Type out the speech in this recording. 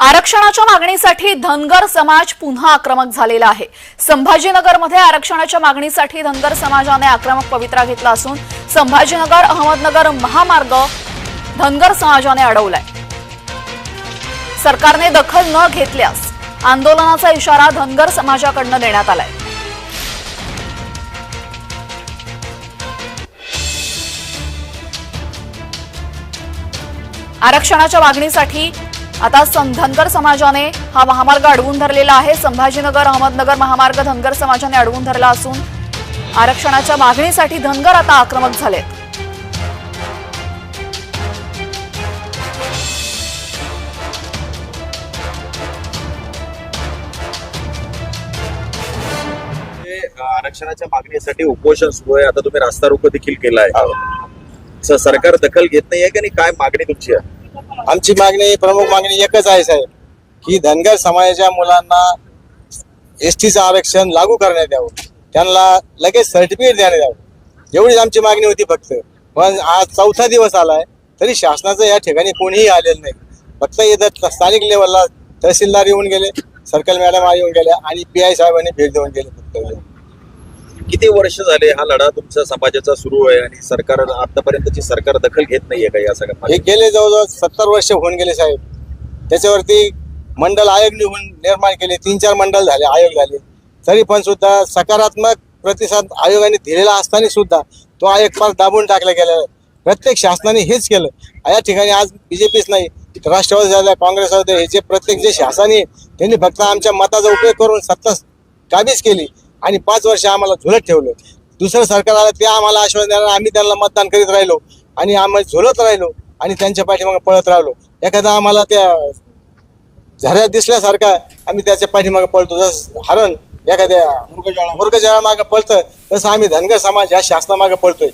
आरक्षणाच्या मागणीसाठी धनगर समाज पुन्हा आक्रमक झालेला आहे. संभाजीनगरमध्ये आरक्षणाच्या मागणीसाठी धनगर समाजाने आक्रमक पवित्रा घेतला असून संभाजीनगर अहमदनगर महामार्ग धनगर समाजाने अडवलाय. सरकारने दखल न घेतल्यास आंदोलनाचा इशारा धनगर समाजाकडनं देण्यात आलाय. आरक्षणाच्या मागणीसाठी आता धनगर समाजाने हा महामार्ग अडवून धरलेला आहे. संभाजीनगर अहमदनगर महामार्ग धनगर समाजाने अडवून धरला असून आरक्षणाच्या मागणीसाठी धनगर आता आक्रमक झालेत. आरक्षणाच्या मागणीसाठी उपोषण सुरू आहे. आता तुम्ही रास्ता रोको देखील केलाय स- सरकार दखल घेत नाहीये का नाही? काय मागणी तुमची आहे? आमची मागणी प्रमुख मागणी एकच आहे साहेब की धनगर समाजाच्या मुलांना एस टीचं आरक्षण लागू करण्यात यावं. त्यांना लगेच सर्टिफिकेट देण्यात यावं. एवढीच आमची मागणी होती फक्त. पण आज चौथा दिवस आलाय तरी शासनाचं या ठिकाणी कोणीही आलेलं नाही. फक्त येतात स्थानिक लेवलला तहसीलदार येऊन गेले सर्कल मॅडम येऊन गेल्या आणि पी आय साहेबांनी भेट देऊन गेले. फक्त किती वर्ष झाले हा लढा तुमच्या समाजाचा सुरू आहे आणि सरकार आतापर्यंतची सरकार दखल घेत नाहीये का या सगळ्या हे? गेले जवळजवळ सत्तर वर्ष होऊन गेले साहेब त्याच्यावरती मंडल आयोग निघून निर्माण केले तीन चार मंडल झाले आयोग झाले तरी पण सुद्धा सकारात्मक प्रतिसाद आयोगाने दिलेला असताना सुद्धा तो आयोग फार दाबून टाकला गेला. प्रत्येक शासनाने हेच केलं या ठिकाणी आज बीजेपीच नाही राष्ट्रवादी झालं काँग्रेस होते हे जे प्रत्येक जे शासन आहे त्यांनी फक्त आमच्या मताचा उपयोग करून सत्ता काबीज केली आणि पाच वर्ष आम्हाला झुलत ठेवलं. दुसरं सरकार आलं ते आम्हाला आश्वासन देणार आम्ही त्यांना मतदान करीत राहिलो. आणि आम्ही झुलत राहिलो आणि त्यांच्या पाठीमागे पळत राहिलो. एखादा आम्हाला त्या झऱ्यात दिसल्यासारखा आम्ही त्याच्या पाठीमागे पळतो. जसं हरण एखाद्या मुर्गजाळा मागे पळतं तसं आम्ही धनगर समाज या शासनामागे पळतोय.